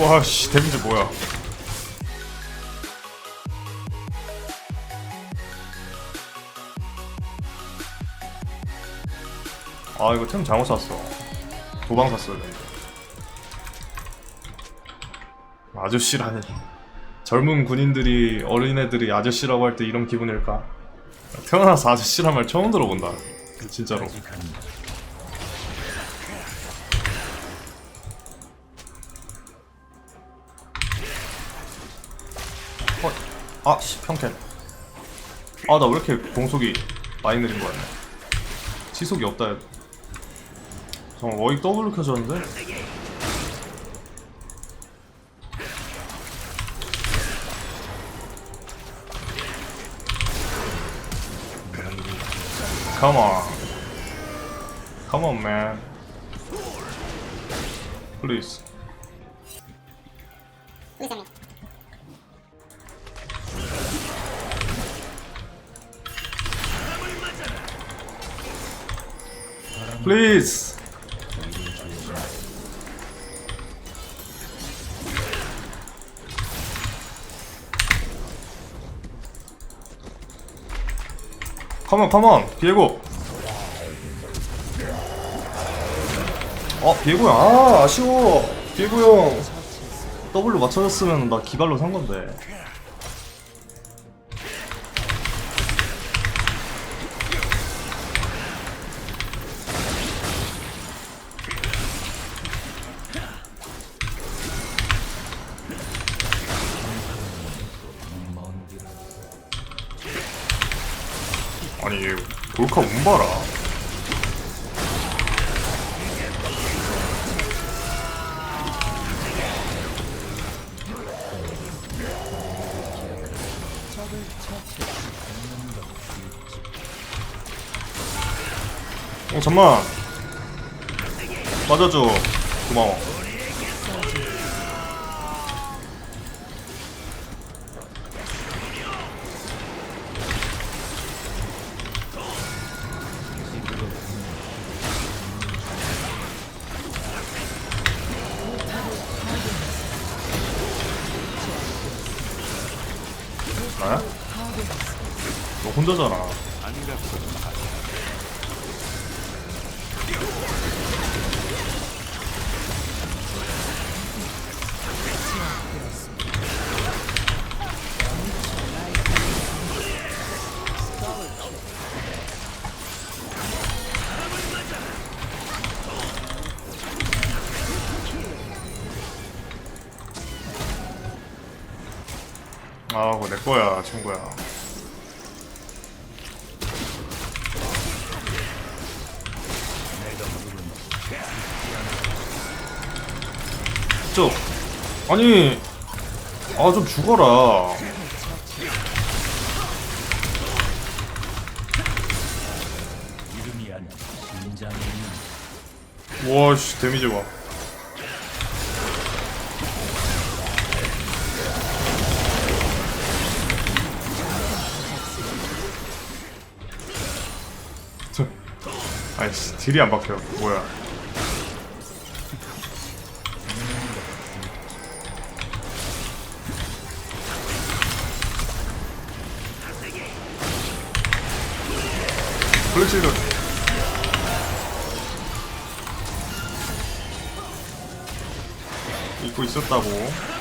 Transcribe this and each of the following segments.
와씨 데미지 뭐야? 아 이거 템 잘못 샀어. 도방 샀어야 돼 아저씨라니. 젊은 군인들이 어린애들이 아저씨라고 할 때 이런 기분일까? 태어나서 아저씨란 말 처음 들어본다. 진짜로 아, 씨, 평캔. 아, 나 왜 이렇게 공속이 많이 느린 거야? 지속이 없다. 잠깐, 워익 더블로 켜졌는데? Come on. Come. 컴온 컴온 비에고 어 비에고야. 아 아쉬워. 비에고 형. W 맞춰줬으면 나 기발로 산 건데 얘 몰카 운 봐라. 어 잠만. 맞아줘. 고마워 너 혼자잖아 아 그거 내 거야 친구야. 저 아니 아 좀 죽어라. 와씨 데미지 봐 아이씨 딜이 안 박혀. 뭐야? 플래시를 잊고 있었다고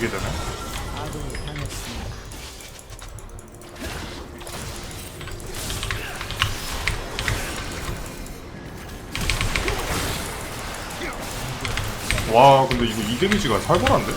이게 되네 와 근데 이거 이 데미지가 살벌한데?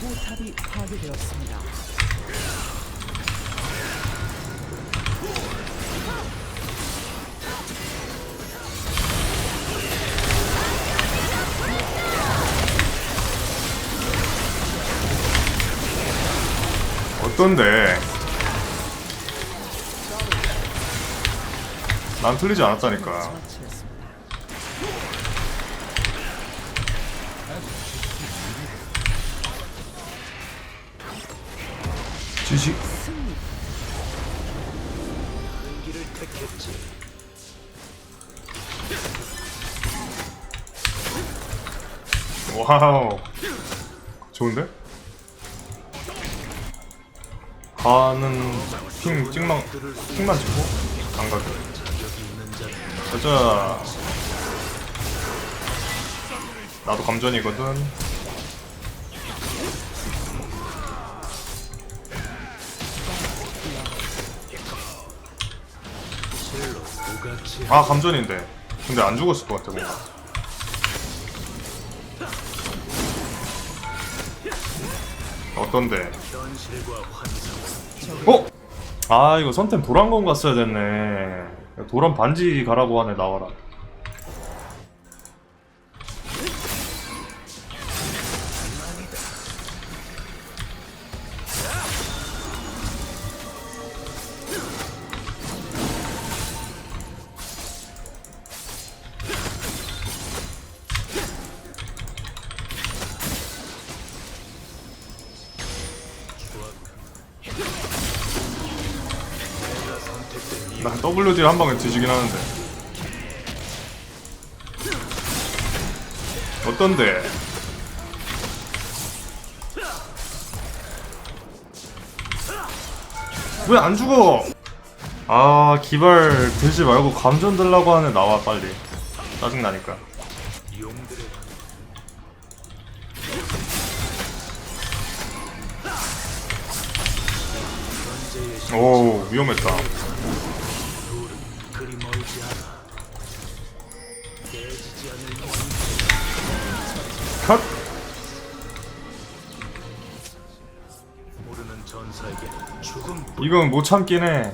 포탑이 파괴되었습니다. 없던데. 난 틀리지 않았다니까. 지식. 와우. 좋은데? 가는 핑 찍만 핑만 찍고? 안 가게 가자. 나도 감전이거든. 아 감전인데. 근데 안 죽었을 것 같아 뭔가 어떤데? 어? 아 이거 선템 도란건 갔어야 됐네 도란 반지 가라고 하네 나와라 난 WD 한 방에 뒤지긴 하는데. 어떤데? 왜 안 죽어? 아 기발 들지 말고 감전 들라고 하네. 나와 빨리. 짜증나니까. 오 위험했다 컷! 모르는 전사에게 죽음 이건 못 참긴 해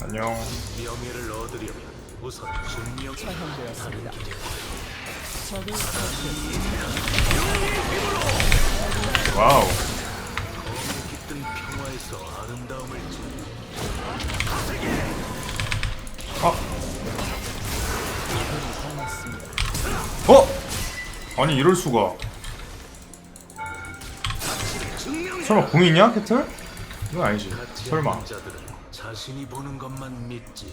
안녕 명예를 얻으려면 우선 분명 처형되었습니다. 적을 처치. 와우 아니 이럴 수가. 설마 궁이냐 캐틀? 이건 아니지. 설마. 자들은 자신이 보는 것만 믿지.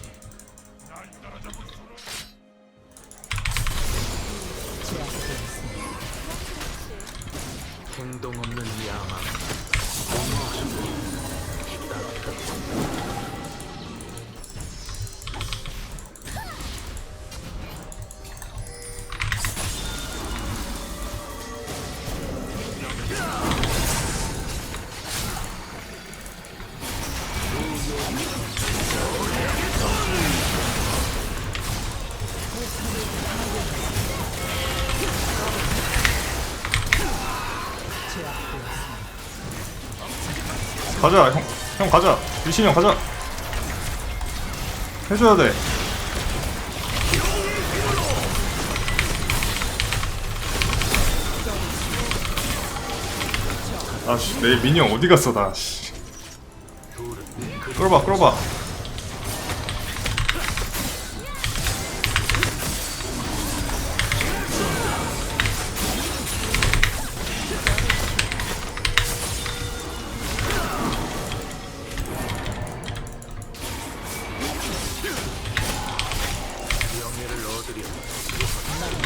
행동 없는 양아. 가자 형. 형 가자. 유신이 형 가자. 해줘야 돼. 아씨 내 미니언 어디 갔어 나. 씨. 끌어봐 끌어봐.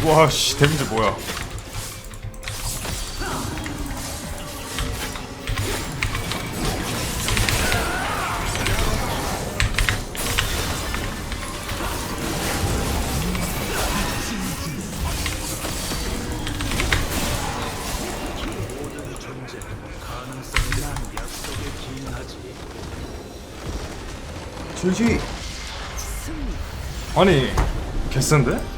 와씨 데미지 뭐야? 주지. 아니 개센데?